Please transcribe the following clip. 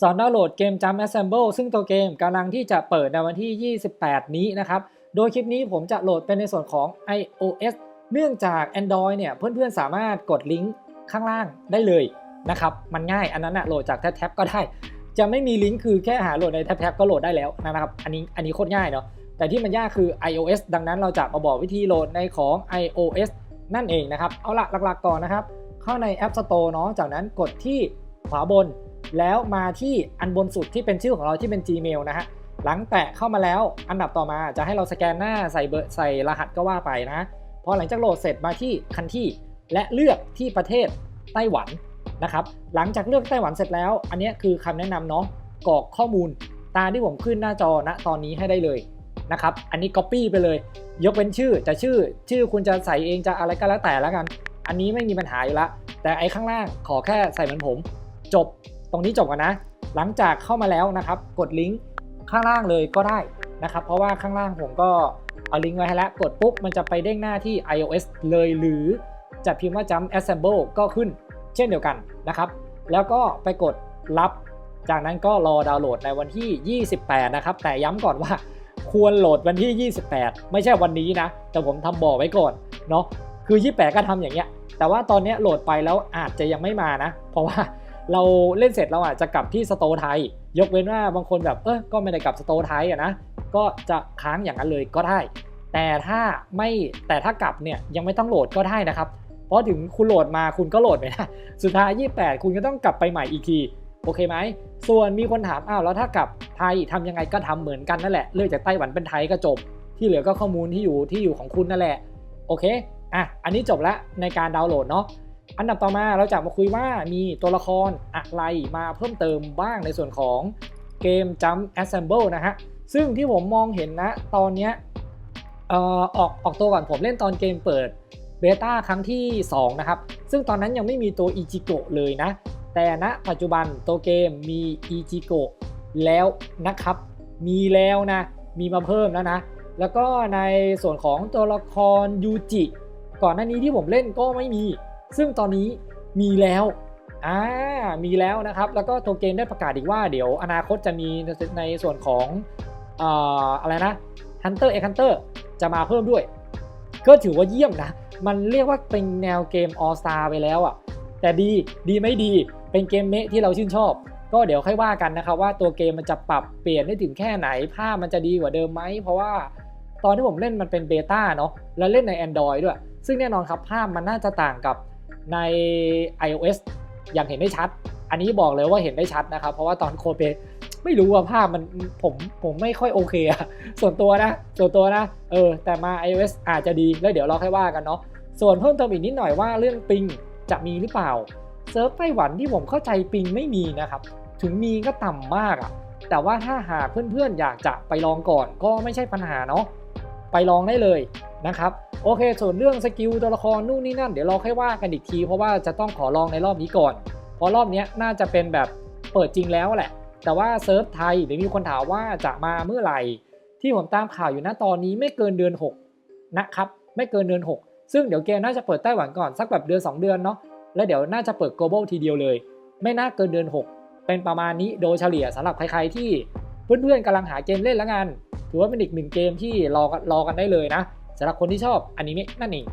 สอนดาวน์โหลดเกม Jump Assemble ซึ่งตัวเกมกำลังที่จะเปิดในวันที่ 28 นี้นะครับ โดยคลิปนี้ผมจะโหลดเป็นในส่วนของ iOS เนื่องจาก Android เนี่ย เพื่อนๆ สามารถกดลิงก์ข้างล่างได้เลยนะครับ มันง่ายอันนั้นนะโหลดจากแท็บก็ได้ จะไม่มีลิงก์คือแค่หาโหลดในแท็บก็โหลดได้แล้วนะครับ อันนี้อันนี้โคตรง่ายเนาะ แต่ที่มันยากคือ iOS ดังนั้นเราจะมาบอกวิธีโหลดในของ iOS นั่นเองนะครับ เอาละหลักๆก่อนนะครับ เข้าใน App Store เนาะ จากนั้นกดที่ขวาบน แล้วมาที่อันบนสุดที่เป็นชื่อของเราที่เป็น Gmail นะฮะหลังแตะเข้ามาแล้วอันดับต่อมาจะให้เราสแกนหน้าใส่เบอร์ใส่รหัสก็ว่าไปนะพอหลังจากโหลดเสร็จมาที่คันที่และเลือกที่ประเทศไต้หวันนะครับหลังจากเลือกไต้หวันเสร็จแล้ว อันนี้คือคำแนะนำเนาะกรอกข้อมูลตามที่ผมขึ้นหน้าจอณตอนนี้ให้ได้เลยนะครับอันนี้ Copy ไปเลย ยกเป็นชื่อจะชื่อ ชื่อคุณจะใส่เองจะอะไรก็แล้วแต่แล้วกัน อันนี้ไม่มีปัญหาอยู่ละแต่ไอ้ข้างล่างขอแค่ใส่เหมือนผม จบ ตรงนี้จบกันนะ หลังจากเข้ามาแล้วนะครับ กดลิงก์ข้างล่างเลยก็ได้นะครับ เพราะว่าข้างล่างผมก็เอาลิงก์ไว้ให้แล้ว กดปุ๊บมันจะไปเด้งหน้าที่ iOS เลยหรือจะพิมพ์ว่า jump assemble ก็ขึ้นเช่นเดียวกันนะครับ แล้วก็ไปกดรับ จากนั้นก็รอดาวน์โหลดในวันที่ 28 นะครับ แต่ย้ำก่อนว่าควรโหลดวันที่ 28 ไม่ใช่วันนี้นะ แต่ผมทำบอกไว้ก่อนเนาะคือ 28 ก็ทำอย่างเงี้ย แต่ว่าตอนนี้โหลดไปแล้วอาจจะยังไม่มานะ เพราะว่า เราเล่นเสร็จเราอาจจะกลับที่สโตไทย ยกเว้นว่าบางคนแบบเออก็ไม่ได้กลับสโตไทยอะนะก็จะค้างอย่างนั้นเลยก็ได้ แต่ถ้าไม่แต่ถ้ากลับเนี่ยยังไม่ต้องโหลดก็ได้นะครับ เพราะถึงคุณโหลดมาคุณก็โหลดไม่ได้สุดท้าย 28 คุณก็ต้องกลับไปใหม่อีกทีโอเคไหม ส่วนมีคนถาม อ้าว แล้วถ้ากลับไทยทำยังไงก็ทำเหมือนกันนั่นแหละ เลื่อกจากไต้หวันเป็นไทยก็จบ ที่เหลือก็ข้อมูลที่อยู่ที่อยู่ของคุณนั่นแหละ โอเค อะ อันนี้จบแล้วในการดาวน์โหลดเนาะ อันดับต่อมาเราจะมาคุยว่ามีตัวละครอะไรมาเพิ่มเติมบ้างในส่วนของเกม Jump Assemble นะฮะ ซึ่งที่ผมมองเห็นนะตอนเนี้ยอออกออกตัวก่อนผมเล่นตอนเกมเปิดเบต้าครั้งที่ 2 นะครับ ซึ่งตอนนั้นยังไม่มีตัวอิจิโกะเลยนะ แต่ณปัจจุบันตัวเกมมีอิจิโกะแล้วนะครับ มีแล้วนะ มีมาเพิ่มแล้วนะ แล้วก็ในส่วนของตัวละครยูจิก่อนหน้านี้ที่ผมเล่นก็ไม่มี ซึ่งตอนนี้มีแล้วอ่ามีแล้วนะครับ แล้วก็ตัวเกมได้ประกาศอีกว่าเดี๋ยวอนาคตจะมีในส่วนของอ่าอะไรนะ Hunter x Hunter จะมาเพิ่มด้วย ก็ถือว่าเยี่ยมนะ มันเรียกว่าเป็นแนวเกม All Star ไปแล้วอะ่ะ แต่ดีดีไม่ดีเป็นเกมเมะที่เราชื่นชอบ ก็เดี๋ยวค่อยว่ากันนะครับว่าตัวเกมมันจะปรับเปลี่ยนได้ถึงแค่ไหนภาพมันจะดีกว่าเดิมไหม เพราะว่าตอนที่ผมเล่นมันเป็นเบต้าเนาะแล้วเล่นใน Android ด้วย ซึ่งแน่นอนครับภาพมันน่าจะต่างกับ ใน iOS อย่างเห็นได้ชัด อันนี้บอกเลยว่าเห็นได้ชัดนะครับ เพราะว่าตอนโคเปไม่รู้ว่าภาพมันผมผมไม่ค่อยโอเคอะส่วนตัวนะ ส่วนตัวนะ เออ แต่มา iOS อาจจะดีแล้วเดี๋ยวเราค่อยว่ากันเนาะส่วนเพิ่มเติมอีกนิดหน่อยว่าเรื่องปิงจะมีหรือเปล่าเซิร์ฟไต้หวันที่ผมเข้าใจปิงไม่มีนะครับ ถึงมีก็ต่ำมากอะแต่ว่าถ้าหากเพื่อนๆอยากจะไปลองก่อนก็ไม่ใช่ปัญหาเนาะ ไปลองได้เลยนะครับโอเค ส่วนเรื่องสกิลตัวละครนู่นนี่นั่นเดี๋ยวเราค่อยว่ากันอีกทีเพราะว่าจะต้องขอลองในรอบนี้ก่อน เพราะรอบนี้น่าจะเป็นแบบเปิดจริงแล้วแหละ แต่ว่าเซิร์ฟไทยเดี๋ยวมีคนถามว่าจะมาเมื่อไหร่ ที่ผมตามข่าวอยู่นะตอนนี้ไม่เกินเดือน 6 นะครับ ไม่เกินเดือน 6 ซึ่งเดี๋ยวเกมน่าจะเปิดไต้หวันก่อนสักแบบเดือน 2 เดือนเนาะแล้วเดี๋ยวน่าจะเปิด global ทีเดียวเลย ไม่น่าเกินเดือน 6 เป็นประมาณนี้โดยเฉลี่ยสำหรับใครๆที่เพื่อนๆกำลังหาเกมเล่นแล้วกัน ถือว่าเป็นอีกหนึ่งเกมที่รอรอกันได้เลยนะสำหรับคนที่ชอบอนิเมะนั่นเอง